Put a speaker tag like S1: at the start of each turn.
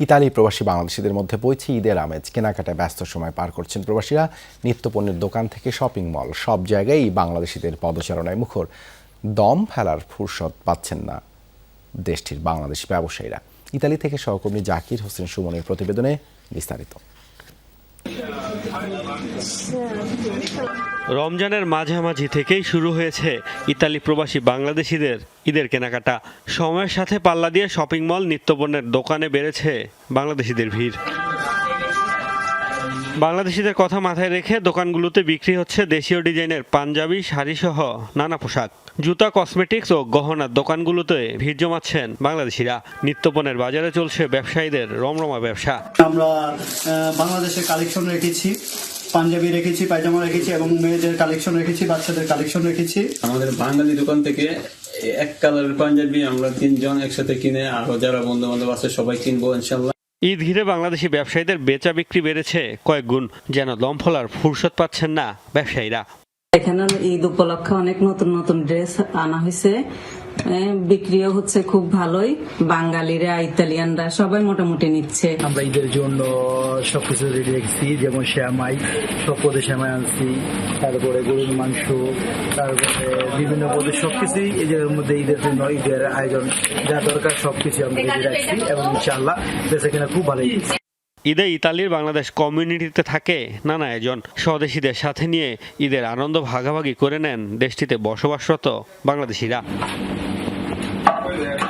S1: Italy প্রবাসী বাংলাদেশিদের মধ্যে বইছে ঈদের আমেজ। কেনাকাটায় ব্যস্ত সময় পার করছেন প্রবাসীরা। নিত্যপণ্যের দোকান থেকে শপিং মল, সব জায়গায় বাংলাদেশিদের পদচারণায় মুখর। দম ফেলার ফুরসত পাচ্ছেন না দেশটির বাংলাদেশি ব্যবসায়ীরা। ইতালি থেকে সহকর্মী জাকির হোসেন সুমনের প্রতিবেদনে বিস্তারিত।
S2: রমজানের মাঝামাঝি থেকেই শুরু হয়েছে ইতালি প্রবাসী বাংলাদেশিদের ঈদের কেনাকাটা। সময়ের সাথে পাল্লা দিয়ে শপিং মল, নিত্যপণ্যের দোকানে বেড়েছে বাংলাদেশিদের ভিড়। বাংলাদেশিদের কথা মাথায় রেখে দোকানগুলোতে বিক্রি হচ্ছে দেশীয় ডিজাইনের পাঞ্জাবি শাড়িসহ নানা পোশাক। জুতা কসমেটিক্স ও গহনার দোকানগুলোতে ভিড় জমাচ্ছেন বাংলাদেশিরা। নিত্যপণের বাজারে চলছে ব্যবসায়ীদের রমরমা ব্যবসা।
S3: আমরা বাংলাদেশের কালেকশন রেখেছি পাঞ্জাবি রেখেছি পায়জামা রেখেছি এবং মেয়েদের কালেকশন রেখেছি বাচ্চাদের কালেকশন রেখেছি।
S4: আমাদের বাঙালি দোকান থেকে এক কালারের পাঞ্জাবি আমরা তিনজন একসাথে কিনে আরও যারা বন্ধু বান্ধব আছে সবাই কিনবো ইনশাল্লাহ।
S2: ঈদ ঘিরে বাংলাদেশি ব্যবসায়ীদের বেচা বিক্রি বেড়েছে কয়েক গুণ, যেন দম ফলার ফুরসত পাচ্ছেন না ব্যবসায়ীরা।
S5: এখানে ঈদ উপলক্ষে অনেক নতুন নতুন ড্রেস আনা হয়েছে। বিক্রিও হচ্ছে খুব ভালোই। বাঙালিরা ইতালিয়ানরা সবাই মোটামুটি নিচ্ছে।
S6: আমরা ঈদের জন্য সবকিছু রেডি রেখেছি যেমন শ্যামাই সব পদে শ্যামাই আনছি তারপরে গরুর মাংস তারপরে বিভিন্ন পদে সবকিছুই ঈদের মধ্যে ঈদের জন্য ঈদের আয়োজন যা দরকার সবকিছু আমরা রেডি রাখছি এবং ইনশাআল্লাহ বেচা কিনা খুব ভালো
S2: ঈদে ইতালির বাংলাদেশ কমিউনিটিতে থাকে নানা আয়োজন। স্বদেশীদের সাথে নিয়ে ঈদের আনন্দ ভাগাভাগি করে নেন দেশটিতে বসবাসরত বাংলাদেশিরা।